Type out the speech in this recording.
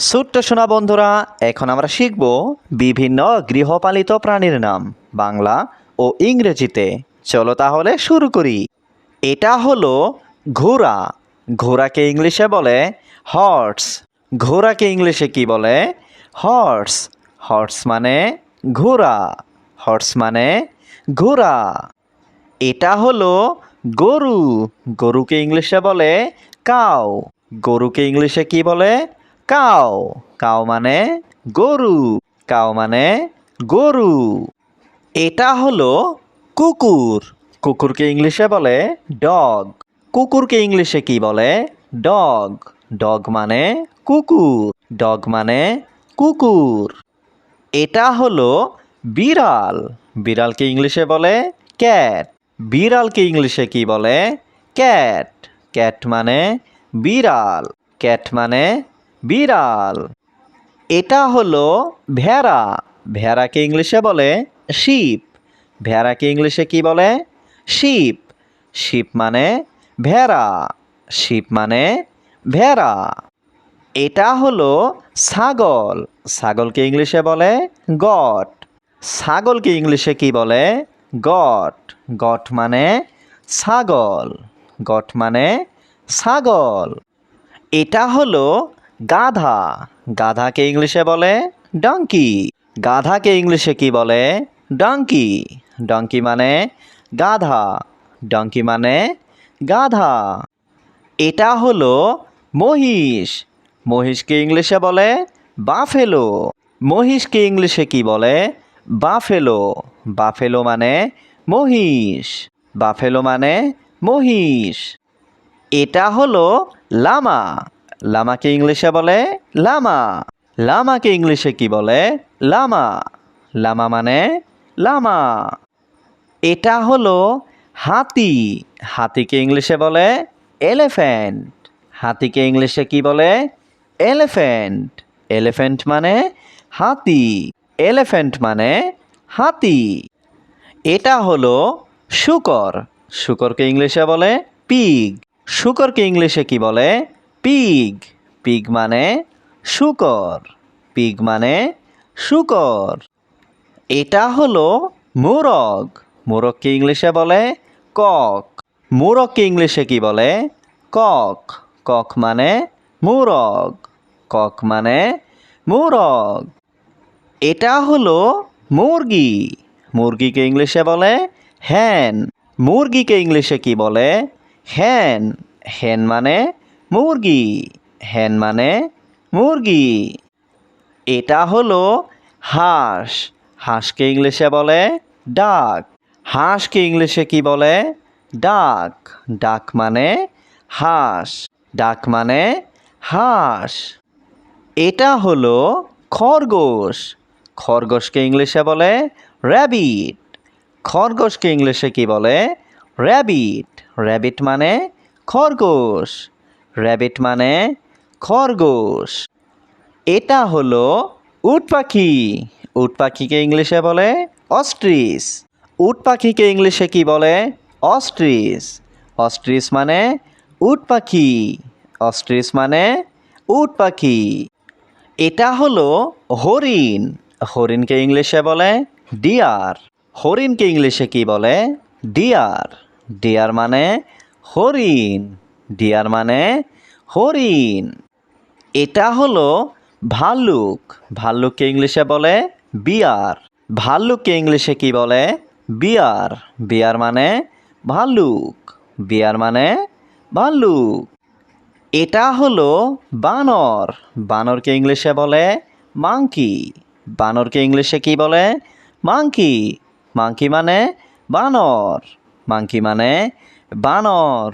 ছোট্ট সোনা বন্ধুরা, এখন আমরা শিখব বিভিন্ন গৃহপালিত প্রাণীর নাম, বাংলা ও ইংরেজিতে। চলো তাহলে শুরু করি। এটা হলো ঘোড়া। ঘোড়াকে ইংলিশে বলে হর্স। ঘোড়াকে ইংলিশে কি বলে? হর্স। হর্স মানে ঘোড়া। হর্স মানে ঘোড়া। এটা হলো গরু। গরুকে ইংলিশে বলে কাউ। গরুকে ইংলিশে কি বলে? কাউ কাউ মানে গরু কাউ মানে গরু। এটা হলো কুকুর। কুকুরকে ইংলিশে বলে ডগ। কুকুরকে ইংলিশে কি বলে? ডগ। ডগ মানে কুকুর। ডগ মানে কুকুর। এটা হলো বিড়াল। বিড়ালকে ইংলিশে বলে ক্যাট। বিড়ালকে ইংলিশে কি বলে? ক্যাট। ক্যাট মানে বিড়াল। ক্যাট মানে বিড়াল। এটা হলো ভেড়া। ভেড়াকে ইংলিশে বলে শিপ। ভেড়াকে ইংলিশে কি বলে? শিপ। শিপ মানে ভেড়া। শিপ মানে ভেড়া। এটা হলো ছাগল। ছাগলকে ইংলিশে বলে গট। ছাগলকে ইংলিশে কি বলে? গট। গট মানে ছাগল। গট মানে ছাগল। এটা হলো গাধা। গাধাকে ইংলিশে বলে ডঙ্কি গাধাকে ইংলিশে কি বলে? ডঙ্কি ডঙ্কি মানে গাধা। ডঙ্কি মানে গাধা। এটা হলো মহিষ। মহিষকে ইংলিশে বলে বাফেলো মহিষকে ইংলিশে কি বলে? বাফেলো বাফেলো মানে মহিষ। বাফেলো মানে মহিষ। এটা হলো লামা। লামাকে ইংলিশে বলে লামা। লামাকে ইংলিশে কি বলে? লামা। লামা মানে লামা। এটা হলো হাতি। হাতিকে ইংলিশে বলে এলিফ্যান্ট। হাতিকে ইংলিশে কি বলে? এলিফ্যান্ট। এলিফ্যান্ট মানে হাতি। এলিফ্যান্ট মানে হাতি। এটা হলো শুকর। শুকরকে ইংলিশে বলে পিগ। শুকরকে ইংলিশে কি বলে? পিগ। পিগ মানে শুকর। পিগ মানে শুকর। এটা হলো মোরগ। মোরগকে ইংলিশে বলে কক। মোরগকে ইংলিশে কি বলে? কক। কক মানে মোরগ। কক মানে মোরগ। এটা হলো মুরগি। মুরগিকে ইংলিশে বলে হ্যান মুরগিকে ইংলিশে কি বলে? হ্যান হ্যান মানে মুরগি। হ্যান মানে মুরগি। এটা হলো হাঁস। হাঁসকে ইংলিশে বলে ডাক। হাঁসকে ইংলিশে কি বলে? ডাক। ডাক মানে হাঁস। ডাক মানে হাঁস। এটা হলো খরগোশ। খরগোশকে ইংলিশে বলে র্যাবিট। খরগোশকে ইংলিশে কি বলে? র্যাবিট। র্যাবিট মানে খরগোশ। র্যাবিট মানে খরগোশ। এটা হলো উট পাখি। উট পাখিকে ইংলিশে বলে অস্ট্রিস উট পাখিকে ইংলিশে কি বলে? অস্ট্রিস অস্ট্রিস মানে উট পাখি। অস্ট্রিস মানে উট পাখি। এটা হলো হরিণ। হরিণকে ইংলিশে বলে ডিয়ার হরিণকে ইংলিশে কি বলে? ডিয়ার ডিয়ার মানে হরিণ। ডিয়ার মানে হরিণ। এটা হলো ভাল্লুক। ভাল্লুককে ইংলিশে বলে বিয়ার। ভাল্লুককে ইংলিশে কি বলে? বিয়ার। বিয়ার মানে ভাল্লুক। বিয়ার মানে ভাল্লুক। এটা হলো বানর। বানরকে ইংলিশে বলে মাংকি। বানরকে ইংলিশে কি বলে? মাংকি। মাংকি মানে বানর। মাংকি মানে বানর।